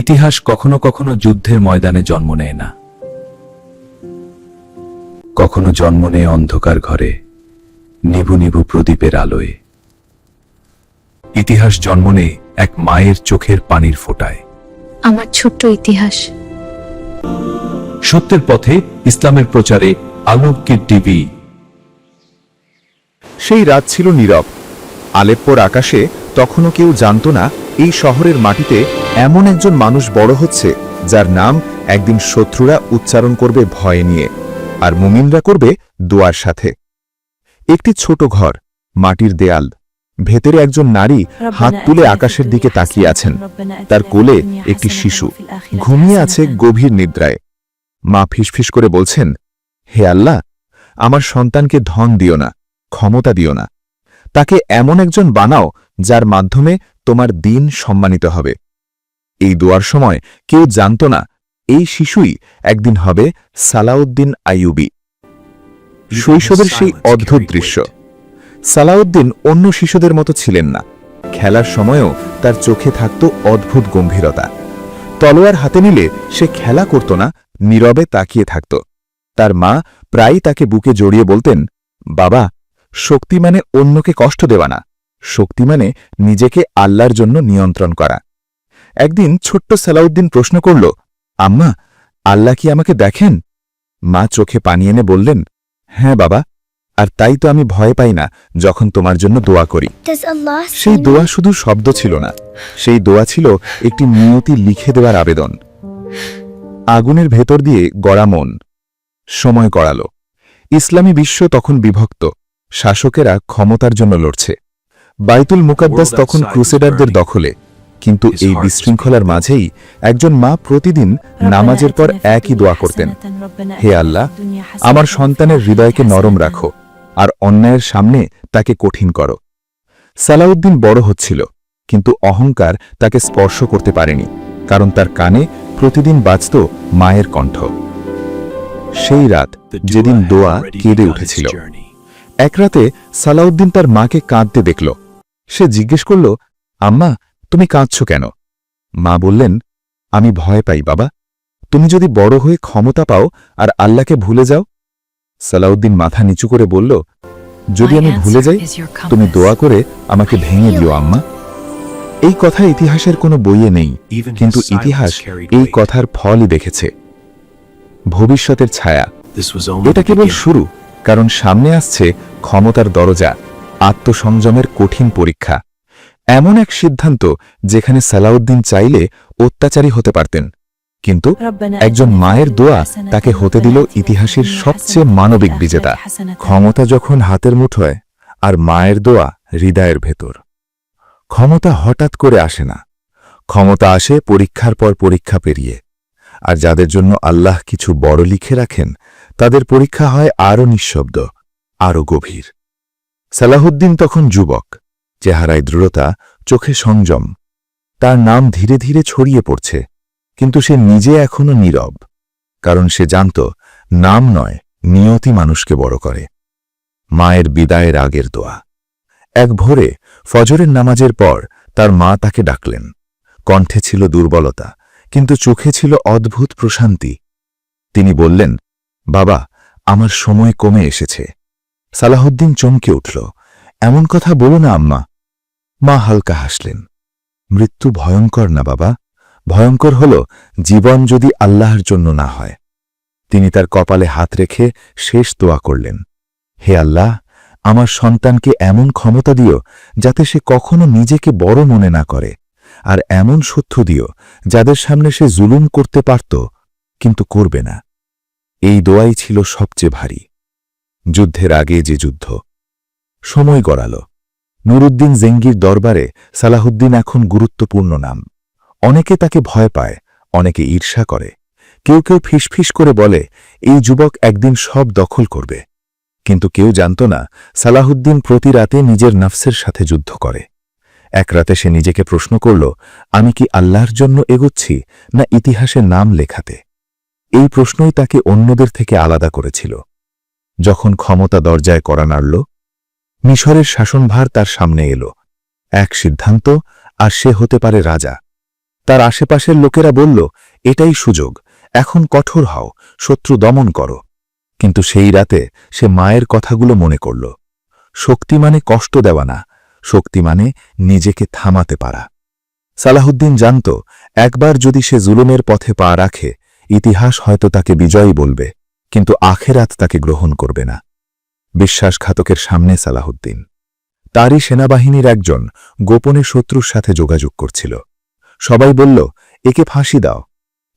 ইতিহাস কখনো কখনো যুদ্ধের ময়দানে জন্ম নেয় না। কখনো জন্ম নেয় অন্ধকার ঘরে নিভু নিভু প্রদীপের আলোয়। ইতিহাস জন্ম নেয় এক মায়ের চোখের পানির ফোঁটায়। আমার ছোট্ট ইতিহাস। সত্যের পথে ইসলামের প্রচারে আলোকিত টিভি। সেই রাত ছিল নীরব। আলেপ্পোর আকাশে তখনও কেউ জানত না এই শহরের মাটিতে এমন একজন মানুষ বড় হচ্ছে যার নাম একদিন শত্রুরা উচ্চারণ করবে ভয়ে নিয়ে আর মুমিনরা করবে দোয়ার সাথে। একটি ছোট ঘর মাটির দেয়াল ভেতরে একজন নারী হাত তুলে আকাশের দিকে তাকিয়ে আছেন। তার কোলে একটি শিশু ঘুমিয়ে আছে গভীর নিদ্রায়। মা ফিসফিস করে বলছেন হে আল্লাহ আমার সন্তানকে ধন দিও না ক্ষমতা দিও না। তাকে এমন একজন বানাও যার মাধ্যমে তোমার দিন সম্মানিত হবে। এই দোয়ার সময় কেউ জানত না, এই শিশুই একদিন হবে সালাউদ্দিন আইয়ুবি। শৈশবের সেই অদ্ভুত দৃশ্য। সালাউদ্দিন অন্য শিশুদের মতো ছিলেন না। খেলার সময়ও তার চোখে থাকত অদ্ভুত গম্ভীরতা। তলোয়ার হাতে নিলে সে খেলা করত না, নীরবে তাকিয়ে থাকত। তার মা প্রায়ই তাকে বুকে জড়িয়ে বলতেন, বাবা শক্তি মানে অন্যকে কষ্ট দেওয়া না। শক্তি মানে নিজেকে আল্লাহর জন্য নিয়ন্ত্রণ করা। একদিন ছোট্ট সালাউদ্দিন প্রশ্ন করল আম্মা আল্লাহ কি আমাকে দেখেন? মা চোখে পানি এনে বললেন হ্যাঁ বাবা আর তাই তো আমি ভয় পাই না যখন তোমার জন্য দোয়া করি। সেই দোয়া শুধু শব্দ ছিল না সেই দোয়া ছিল একটি নিয়তি লিখে দেওয়ার আবেদন। আগুনের ভেতর দিয়ে গড়া মন সময় গড়াল। ইসলামী বিশ্ব তখন বিভক্ত শাসকেরা ক্ষমতার জন্য লড়ছে। বাইতুল মুকাদ্দাস তখন ক্রুসেডারদের দখলে। কিন্তু এই বিশৃঙ্খলার মাঝেই একজন মা প্রতিদিন নামাজের পর একই দোয়া করতেন। হে আল্লাহ আমার সন্তানের হৃদয়কে নরম রাখো আর অন্যায়ের সামনে তাকে কঠিন করো। সালাউদ্দিন বড় হচ্ছিল কিন্তু অহংকার তাকে স্পর্শ করতে পারেনি কারণ তার কানে প্রতিদিন বাজত মায়ের কণ্ঠ। সেই রাত যেদিন দোয়া কেঁদে উঠেছিল। এক রাতে সালাউদ্দিন তার মাকে কাঁদতে দেখল। সে জিজ্ঞেস করল আম্মা তুমি কাঁদছ কেন? মা বললেন আমি ভয় পাই বাবা। তুমি যদি বড় হয়ে ক্ষমতা পাও আর আল্লাহকে ভুলে যাও? সালাউদ্দিন মাথা নিচু করে বলল যদি আমি ভুলে যাই তুমি দোয়া করে আমাকে ভেঙে দিও আম্মা। এই কথা ইতিহাসের কোনো বইয়ে নেই কিন্তু ইতিহাস এই কথার ফলই দেখেছে। ভবিষ্যতের ছায়া। এটা কেবল শুরু কারণ সামনে আসছে ক্ষমতার দরজা আত্মসংযমের কঠিন পরীক্ষা। এমন এক সিদ্ধান্ত যেখানে সালাউদ্দিন চাইলে অত্যাচারী হতে পারতেন। কিন্তু একজন মায়ের দোয়া তাকে হতে দিল ইতিহাসের সবচেয়ে মানবিক বিজেতা। ক্ষমতা যখন হাতের মুঠোয় আর মায়ের দোয়া হৃদয়ের ভেতর। ক্ষমতা হঠাৎ করে আসে না। ক্ষমতা আসে পরীক্ষার পর পরীক্ষা পেরিয়ে। আর যাদের জন্য আল্লাহ কিছু বড় লিখে রাখেন তাদের পরীক্ষা হয় আরও নিঃশব্দ আরও গভীর। সালাহুদ্দিন তখন যুবক। চেহারায় দৃঢ়তা, চোখে সংযম। তার নাম ধীরে ধীরে ছড়িয়ে পড়ছে, কিন্তু সে নিজে এখনও নীরব, কারণ সে জানত নাম নয়, নিয়তি মানুষকে বড় করে। মায়ের বিদায়ের আগের দোয়া। এক ভোরে, ফজরের নামাজের পর তার মা তাকে ডাকলেন। কণ্ঠে ছিল দুর্বলতা, কিন্তু চোখে ছিল অদ্ভুত প্রশান্তি। তিনি বললেন, বাবা, আমার সময় কমে এসেছে। সালাহুদ্দিন চমকে উঠল, এমন কথা বলো না, আম্মা। মা হালকা হাসলেন। মৃত্যু ভয়ঙ্কর না বাবা, ভয়ঙ্কর হল জীবন যদি আল্লাহর জন্য না হয়। তিনি তার কপালে হাত রেখে শেষ দোয়া করলেন, হে আল্লাহ, আমার সন্তানকে এমন ক্ষমতা দিও যাতে সে কখনো নিজেকে বড় মনে না করে, আর এমন শত্রু দিও যাদের সামনে সে জুলুম করতে পারত, কিন্তু করবে না। এই দোয়াই ছিল সবচেয়ে ভারী। যুদ্ধের আগে যে যুদ্ধ, সময় গড়াল। নুরুদ্দিন জেঙ্গির দরবারে সালাহুদ্দিন এখন গুরুত্বপূর্ণ নাম। অনেকে তাকে ভয় পায়, অনেকে ঈর্ষা করে। কেউ কেউ ফিসফিস করে বলে, এই যুবক একদিন সব দখল করবে। কিন্তু কেউ জানত না, সালাহুদ্দিন প্রতি রাতে নিজের নফসের সাথে যুদ্ধ করে। এক রাতে সে নিজেকে প্রশ্ন করল, আমি কি আল্লাহর জন্য এগোচ্ছি, না ইতিহাসে নাম লেখাতে? এই প্রশ্নই তাকে অন্যদের থেকে আলাদা করেছিল। যখন ক্ষমতা দরজায় করা নাড়ল মিশরের শাসনভার তার সামনে এলো। এক সিদ্ধান্ত, আর সে হতে পারে রাজা। তার আশেপাশের লোকেরা বলল, এটাই সুযোগ। এখন কঠোর হও, শত্রু দমন করো। কিন্তু সেই রাতে সে মায়ের কথাগুলো মনে করল। শক্তি মানে কষ্ট দেওয়া না, শক্তি মানে নিজেকে থামাতে পারা। সালাহুদ্দিন জানত, একবার যদি সে জুলুমের পথে পা রাখে, ইতিহাস হয়তো তাকে বিজয়ী বলবে, কিন্তু আখেরাত তাকে গ্রহণ করবে না। বিশ্বাসঘাতকের সামনে সালাহুদ্দিন। তারই সেনাবাহিনীর একজন গোপনে শত্রুর সাথে যোগাযোগ করছিল। সবাই বলল, একে ফাঁসি দাও।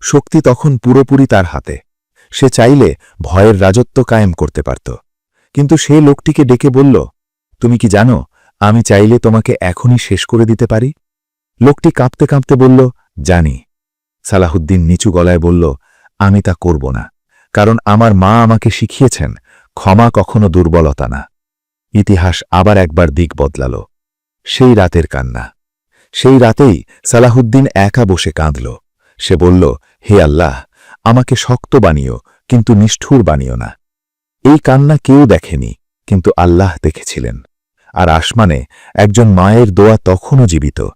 শক্তি তখন পুরোপুরি তার হাতে। সে চাইলে ভয়ের রাজত্ব কায়েম করতে পারত। কিন্তু সে লোকটিকে ডেকে বলল, তুমি কি জানো, আমি চাইলে তোমাকে এখনই শেষ করে দিতে পারি? লোকটি কাঁপতে কাঁপতে বলল, জানি। সালাহুদ্দিন নিচু গলায় বলল, আমি তা করব না, কারণ আমার মা আমাকে শিখিয়েছেন ক্ষমা কখনো দুর্বলতা না। ইতিহাস আবার একবার দিক বদলাল। সেই রাতের কান্না। সেই রাতেই সালাহুদ্দিন একা বসে কাঁদল। সে বলল, হে আল্লাহ, আমাকে শক্ত বানিও, কিন্তু নিষ্ঠুর বানিও না। এই কান্না কেউ দেখেনি, কিন্তু আল্লাহ দেখেছিলেন। আর আসমানে একজন মায়ের দোয়া তখনও জীবিত।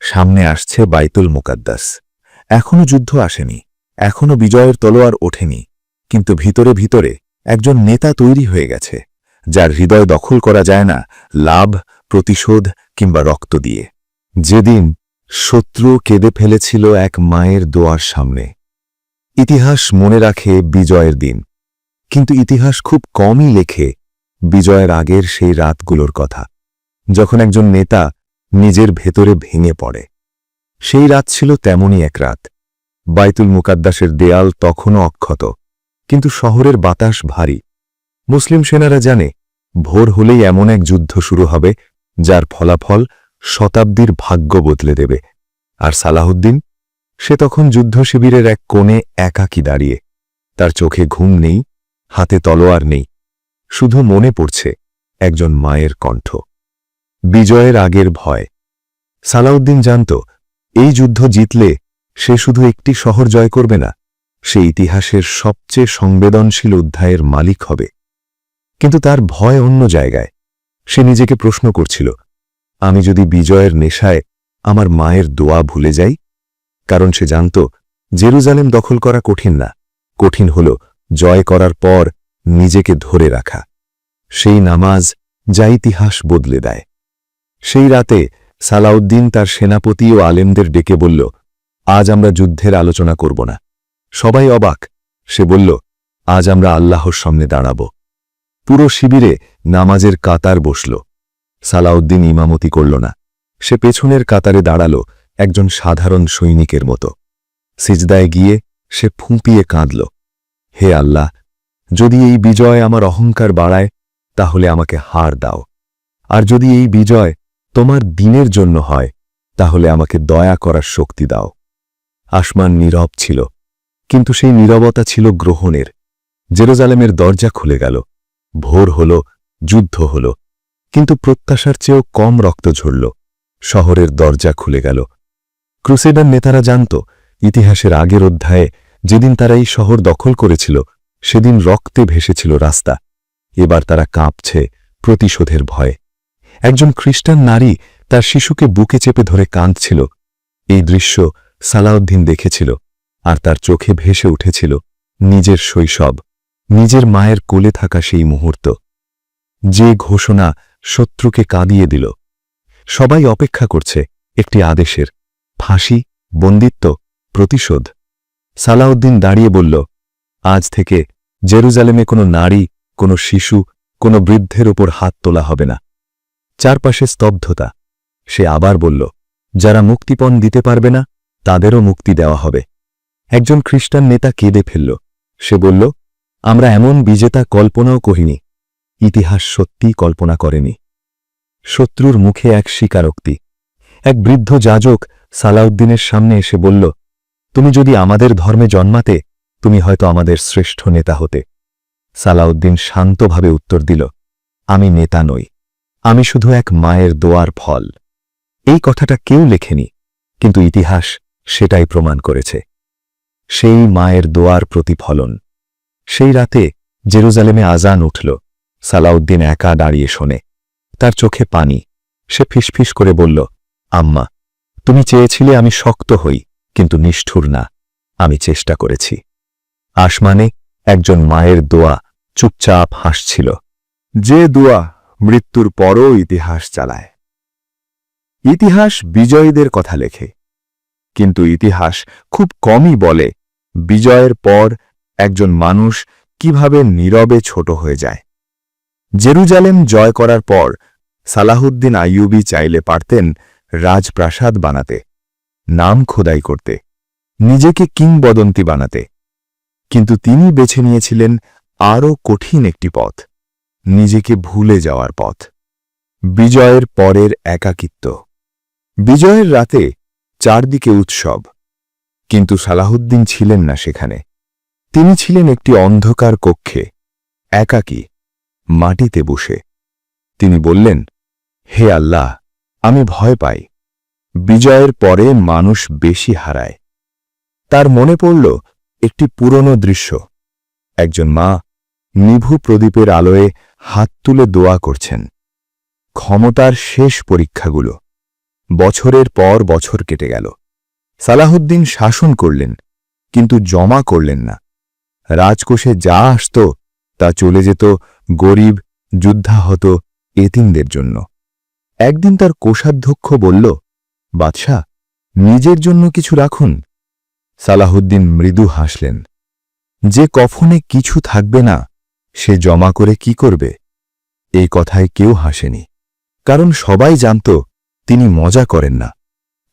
সামনে আসছে বাইতুল মুকাদ্দাস। এখনও যুদ্ধ আসেনি। এখনও বিজয়ের তলোয়ার ওঠেনি। কিন্তু ভিতরে ভিতরে একজন নেতা তৈরি হয়ে গেছে, যার হৃদয় দখল করা যায় না লাভ, প্রতিশোধ কিংবা রক্ত দিয়ে। যেদিন শত্রু কেঁদে ফেলেছিল এক মায়ের দোয়ার সামনে। ইতিহাস মনে রাখে বিজয়ের দিন, কিন্তু ইতিহাস খুব কমই লেখে বিজয়ের আগের সেই রাতগুলোর কথা, যখন একজন নেতা নিজের ভেতরে ভেঙে পড়ে। সেই রাত ছিল তেমনই এক রাত। বাইতুল মুকাদ্দাসের দেয়াল তখনও অক্ষত। কিন্তু শহরের বাতাস ভারী। মুসলিম সেনারা জানে, ভোর হলেই এমন এক যুদ্ধ শুরু হবে, যার ফলাফল শতাব্দীর ভাগ্য বদলে দেবে। আর সালাহুদ্দিন সে তখন যুদ্ধ শিবিরের এক কোণে একাকী দাঁড়িয়ে। তার চোখে ঘুম নেই, হাতে তলোয়ার নেই, শুধু মনে পড়ছে একজন মায়ের কণ্ঠ। বিজয়ের আগের ভয়। সালাউদ্দিন জানত, এই যুদ্ধ জিতলে সে শুধু একটি শহর জয় করবে না সে ইতিহাসের সবচেয়ে সংবেদনশীল অধ্যায়ের মালিক হবে। কিন্তু তার ভয় অন্য জায়গায়। সে নিজেকে প্রশ্ন করছিল, আমি যদি বিজয়ের নেশায় আমার মায়ের দোয়া ভুলে যাই? কারণ সে জানত, জেরুজালেম দখল করা কঠিন না। কঠিন হল জয় করার পর নিজেকে ধরে রাখা। সেই নামাজ যা ইতিহাস বদলে দেয়। সেই রাতে সালাউদ্দিন তার সেনাপতি ও আলেমদের ডেকে বলল, আজ আমরা যুদ্ধের আলোচনা করব না। সবাই অবাক। সে বলল, আজ আমরা আল্লাহর সামনে দাঁড়াব। পুরো শিবিরে নামাজের কাতার বসল। সালাউদ্দিন ইমামতি করল না। সে পেছনের কাতারে দাঁড়াল একজন সাধারণ সৈনিকের মতো। সিজদায় গিয়ে সে ফুঁপিয়ে কাঁদল, হে আল্লাহ, যদি এই বিজয় আমার অহংকার বাড়ায়, তাহলে আমাকে হার দাও। আর যদি এই বিজয় তোমার দিনের জন্য হয়, তাহলে আমাকে দয়া করার শক্তি দাও। আসমান নীরব ছিল। কিন্তু সেই নীরবতা ছিল গ্রহণের। জেরুজালেমের দরজা খুলে গেল। ভোর হল, যুদ্ধ হল। কিন্তু প্রত্যাশার চেয়েও কম রক্ত ঝরল। শহরের দরজা খুলে গেল। ক্রুসেডার নেতারা জানত, ইতিহাসের আগের অধ্যায়ে যেদিন তারা এই শহর দখল করেছিল, সেদিন রক্তে ভেসেছিল রাস্তা। এবার তারা কাঁপছে প্রতিশোধের ভয়ে। একজন খ্রিস্টান নারী তার শিশুকে বুকে চেপে ধরে কাঁদছিল। এই দৃশ্য সালাউদ্দিন দেখেছিল। আর তার চোখে ভেসে উঠেছিল নিজের শৈশব, নিজের মায়ের কোলে থাকা সেই মুহূর্ত। যে ঘোষণা শত্রুকে কাঁদিয়ে দিল। সবাই অপেক্ষা করছে একটি আদেশের। ফাঁসি, বন্দিত্ব, প্রতিশোধ। সালাউদ্দিন দাঁড়িয়ে বলল, আজ থেকে জেরুজালেমে কোনো নারী, কোনো শিশু, কোনো বৃদ্ধের ওপর হাত তোলা হবে না। চারপাশে স্তব্ধতা। সে আবার বলল, যারা মুক্তিপণ দিতে পারবে না, তাদেরও মুক্তি দেওয়া হবে। একজন খ্রিস্টান নেতা কেঁদে ফেলল। সে বলল, আমরা এমন বিজেতা কল্পনাও কহিনি ইতিহাস সত্যিই কল্পনা করেনি। শত্রুর মুখে এক স্বীকারোক্তি। এক বৃদ্ধ যাজক সালাউদ্দিনের সামনে এসে বলল, তুমি যদি আমাদের ধর্মে জন্মাতে, তুমি হয়তো আমাদের শ্রেষ্ঠ নেতা হতে। সালাউদ্দিন শান্তভাবে উত্তর দিল, আমি নেতা নই। আমি শুধু এক মায়ের দোয়ার ফল। এই কথাটা কেউ লেখেনি, কিন্তু ইতিহাস সেটাই প্রমাণ করেছে। সেই মায়ের দোয়ার প্রতিফলন। সেই রাতে জেরুজালেমে আজান উঠল। সালাউদ্দিন একা দাঁড়িয়ে শোনে। তার চোখে পানি। সে ফিসফিস করে বলল, আম্মা, তুমি চেয়েছিলে আমি শক্ত হই, কিন্তু নিষ্ঠুর না। আমি চেষ্টা করেছি। আসমানে একজন মায়ের দোয়া চুপচাপ হাসছিল। যে দোয়া মৃত্যুর পরও ইতিহাস চালায়। ইতিহাস বিজয়ীদের কথা লেখে। কিন্তু ইতিহাস খুব কমই বলে বিজয়ের পর একজন মানুষ কীভাবে নীরবে ছোট হয়ে যায়। জেরুজালেম জয় করার পর সালাহুদ্দিন আইয়ুবি চাইলে পারতেন রাজপ্রাসাদ বানাতে, নাম খোদাই করতে, নিজেকে কিংবদন্তি বানাতে। কিন্তু তিনি বেছে নিয়েছিলেন আরও কঠিন একটি পথ, নিজেকে ভুলে যাওয়ার পথ। বিজয়ের পরের একাকিত্ব। বিজয়ের রাতে চারদিকে উৎসব। কিন্তু সালাহুদ্দিন ছিলেন না সেখানে। তিনি ছিলেন একটি অন্ধকার কক্ষে, একাকী, মাটিতে বসে। তিনি বললেন, হে আল্লাহ, আমি ভয় পাই। বিজয়ের পরে মানুষ বেশি হারায়। তার মনে পড়ল একটি পুরনো দৃশ্য। একজন মা নিভু প্রদীপের আলোয় হাত তুলে দোয়া করছেন। ক্ষমতার শেষ পরীক্ষাগুলো। বছরের পর বছর কেটে গেল। সালাহুদ্দিন শাসন করলেন, কিন্তু জমা করলেন না। রাজকোষে যা আসত, তা চলে যেত গরিব, যুদ্ধাহত এতিমদের জন্য। একদিন তার কোষাধ্যক্ষ বলল, বাদশাহ, নিজের জন্য কিছু রাখুন। সালাহুদ্দিন মৃদু হাসলেন, যে কফনে কিছু থাকবে না, সে জমা করে কি করবে? এই কথায় কেউ হাসেনি, কারণ সবাই জানত তিনি মজা করেন না।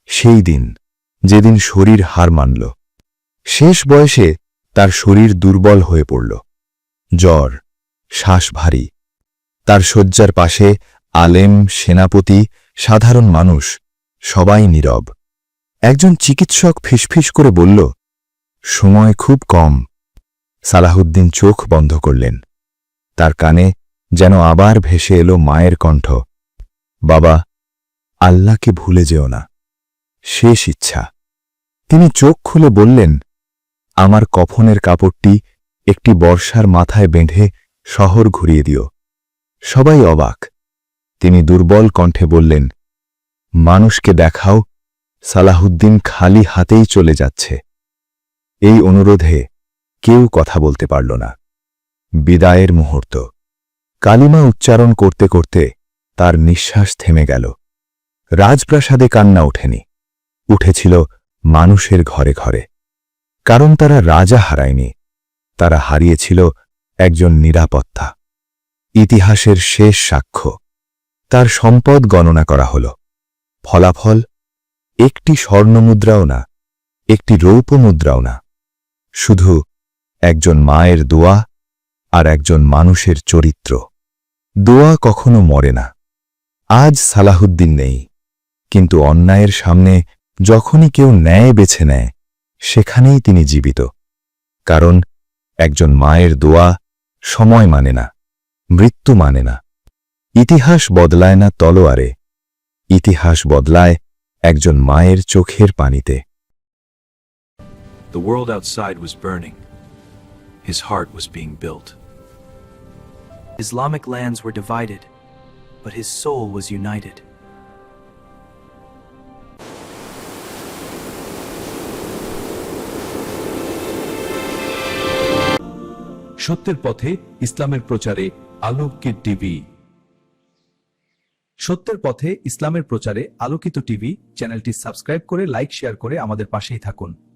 সেই দিন যেদিন শরীর হার মানল। শেষ বয়সে তার শরীর দুর্বল হয়ে পড়ল। জ্বর, শ্বাস ভারী। তার শয্যার পাশে আলেম, সেনাপতি, সাধারণ মানুষ, সবাই নীরব। একজন চিকিৎসক ফিসফিস করে বলল, সময় খুব কম। সালাহুদ্দিন চোখ বন্ধ করলেন। তার কানে যেন আবার ভেসে এলো মায়ের কণ্ঠ, বাবা, আল্লাহকে ভুলে যেও না। শেষ ইচ্ছা। তিনি চোখ খুলে বললেন, আমার কফনের কাপড়টি একটি বর্ষার মাথায় বেঁধে শহর ঘুরিয়ে দিও। সবাই অবাক। তিনি দুর্বল কণ্ঠে বললেন, মানুষকে দেখাও, সালাহুদ্দিন খালি হাতেই চলে যাচ্ছে। এই অনুরোধে কেউ কথা বলতে পারল না। বিদায়ের মুহূর্ত। কালিমা উচ্চারণ করতে করতে তার নিঃশ্বাস থেমে গেল। রাজপ্রাসাদে কান্না ওঠেনি। উঠেছিল মানুষের ঘরে ঘরে। কারণ তারা রাজা হারায়নি, তারা হারিয়েছিল একজন নিরাপত্তা। ইতিহাসের শেষ সাক্ষ্য, তার সম্পদ গণনা করা হল। ফলাফল, একটি স্বর্ণমুদ্রাও না, একটি রৌপ্য মুদ্রাও না। শুধু একজন মায়ের দোয়া আর একজন মানুষের চরিত্র। দোয়া কখনো মরে না। আজ সালাহুদ্দিন নেই, কিন্তু অন্যায়ের সামনে যখনই কেউ ন্যায় বেছে নেয় সেখানেই তিনি জীবিত কারণ একজন মায়ের দোয়া সময় মানে না মৃত্যু মানে না ইতিহাস বদলায় না তলোয়ারে ইতিহাস বদলায় একজন মায়ের চোখের পানিতে The world outside was burning. His heart was being built. Islamic lands were divided, but his soul was united. সত্যের পথে ইসলামের প্রচারে আলোকিত টিভি। সত্যের পথে ইসলামের প্রচারে আলোকিত টিভি চ্যানেলটি সাবস্ক্রাইব করে, লাইক, শেয়ার করে আমাদের পাশেই থাকুন।